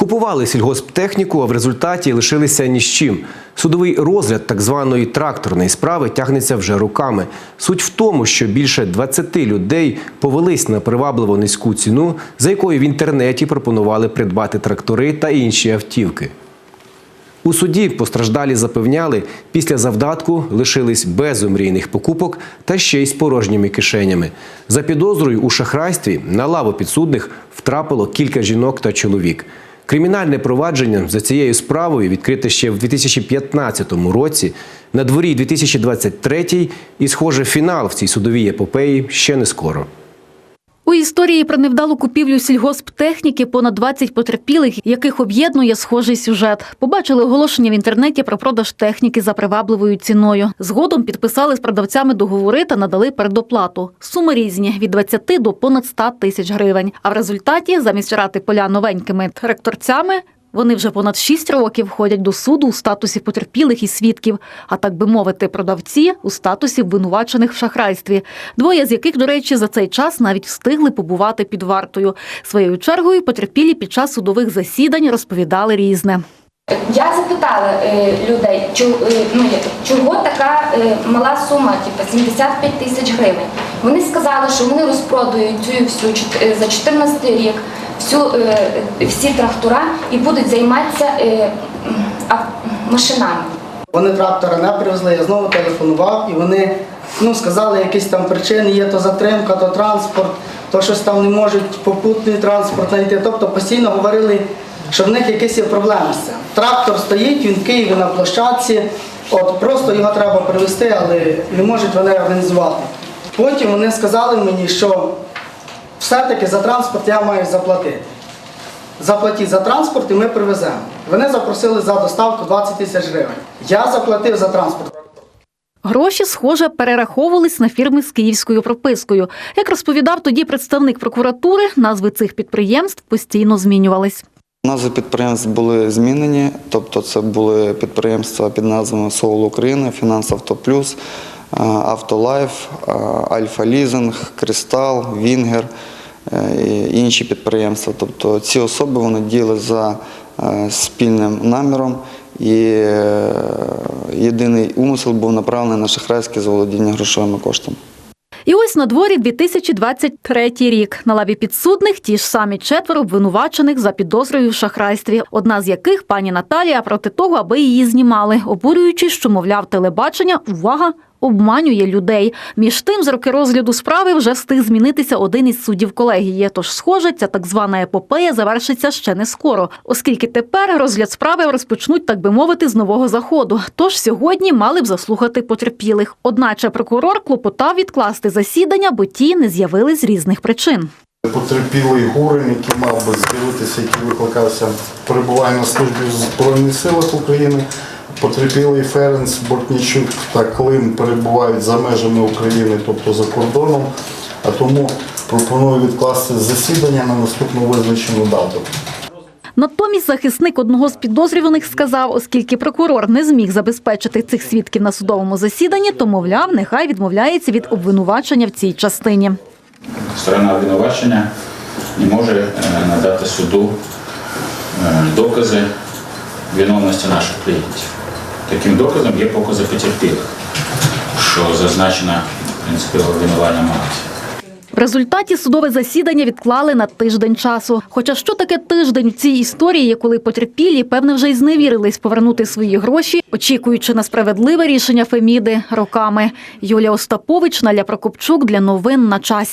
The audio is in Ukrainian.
Купували сільгосптехніку, а в результаті лишилися ні з чим. Судовий розгляд так званої тракторної справи тягнеться вже роками. Суть в тому, що більше 20 людей повелись на привабливо низьку ціну, за якою в інтернеті пропонували придбати трактори та інші автівки. У суді постраждалі запевняли, після завдатку лишились без омрійних покупок та ще й з порожніми кишенями. За підозрою у шахрайстві на лаву підсудних втрапило кілька жінок та чоловік. Кримінальне провадження за цією справою відкрите ще в 2015 році. На дворі 2023 і, схоже, фінал в цій судовій епопеї ще не скоро. У історії про невдалу купівлю сільгосптехніки понад 20 потерпілих, яких об'єднує схожий сюжет. Побачили оголошення в інтернеті про продаж техніки за привабливою ціною. Згодом підписали з продавцями договори та надали передоплату. Суми різні від 20 до понад 100 тисяч гривень. А в результаті, замість рати поля новенькими тракторцями, вони вже понад 6 років ходять до суду у статусі потерпілих і свідків, а так би мовити, продавці у статусі обвинувачених в шахрайстві. Двоє з яких, до речі, за цей час навіть встигли побувати під вартою. Своєю чергою потерпілі під час судових засідань розповідали різне. Я запитала е, людей, чу, е, ну, чого така е, мала сума, типу 75 тисяч гривень. Вони сказали, що вони розпродають цю всю е, за 14 рік всю, е, всі трактора і будуть займатися е, машинами. Вони трактора не привезли, я знову телефонував, і вони ну, сказали, якісь там причини, є то затримка, то транспорт, то щось там не можуть попутний транспорт знайти. Тобто постійно говорили, що в них якісь є проблеми з цим. Трактор стоїть, він в Києві на площадці, от просто його треба привезти, але не можуть вони організувати. Потім вони сказали мені, що все-таки за транспорт я маю заплатити. Заплатіть за транспорт і ми привеземо. Вони запросили за доставку 20 тисяч гривень. Я заплатив за транспорт. Гроші, схоже, перераховувались на фірми з київською пропискою. Як розповідав тоді представник прокуратури, назви цих підприємств постійно змінювались. Назви підприємств були змінені, тобто це були підприємства під назвами Соул України, Фінанс Авто Плюс, е, Автолайф, Альфа Лізинг, Кристал, Вінгер інші підприємства. Тобто ці особи вони діяли за е, спільним наміром і е, єдиний умисел був направлений на шахрайське заволодіння грошовими коштами. І ось на дворі 2023 рік. На лаві підсудних ті ж самі четверо обвинувачених за підозрою в шахрайстві. Одна з яких пані Наталія проти того, аби її знімали, обурюючи, що, мовляв, телебачення увага. Обманює людей. Між тим, з роки розгляду справи вже встиг змінитися один із суддів колегії. Тож, схоже, ця так звана епопея завершиться ще не скоро, оскільки тепер розгляд справи розпочнуть, так би мовити, з нового заходу. Тож сьогодні мали б заслухати потерпілих. Одначе прокурор клопотав відкласти засідання, бо ті не з'явились з різних причин. Потерпілий Гурин, який мав би з'явитися, який викликався, перебуває на службі в Збройних силах України. Потерпілий Ференц, Бортнічук та Клим перебувають за межами України, тобто за кордоном. А тому пропоную відкласти засідання на наступну визначену дату. Натомість захисник одного з підозрюваних сказав, оскільки прокурор не зміг забезпечити цих свідків на судовому засіданні, то мовляв, нехай відмовляється від обвинувачення в цій частині. Сторона обвинувачення не може е, надати суду е, докази виновності наших клієнтів. Таким доказом є покази потерпілих, що зазначено в принципі в обвинувальному. В результаті судове засідання відклали на тиждень часу. Хоча що таке тиждень в цій історії, коли потерпілі, певне, вже й зневірились повернути свої гроші, очікуючи на справедливе рішення Феміди роками. Юлія Остапович, Наля Прокопчук для новин на часі.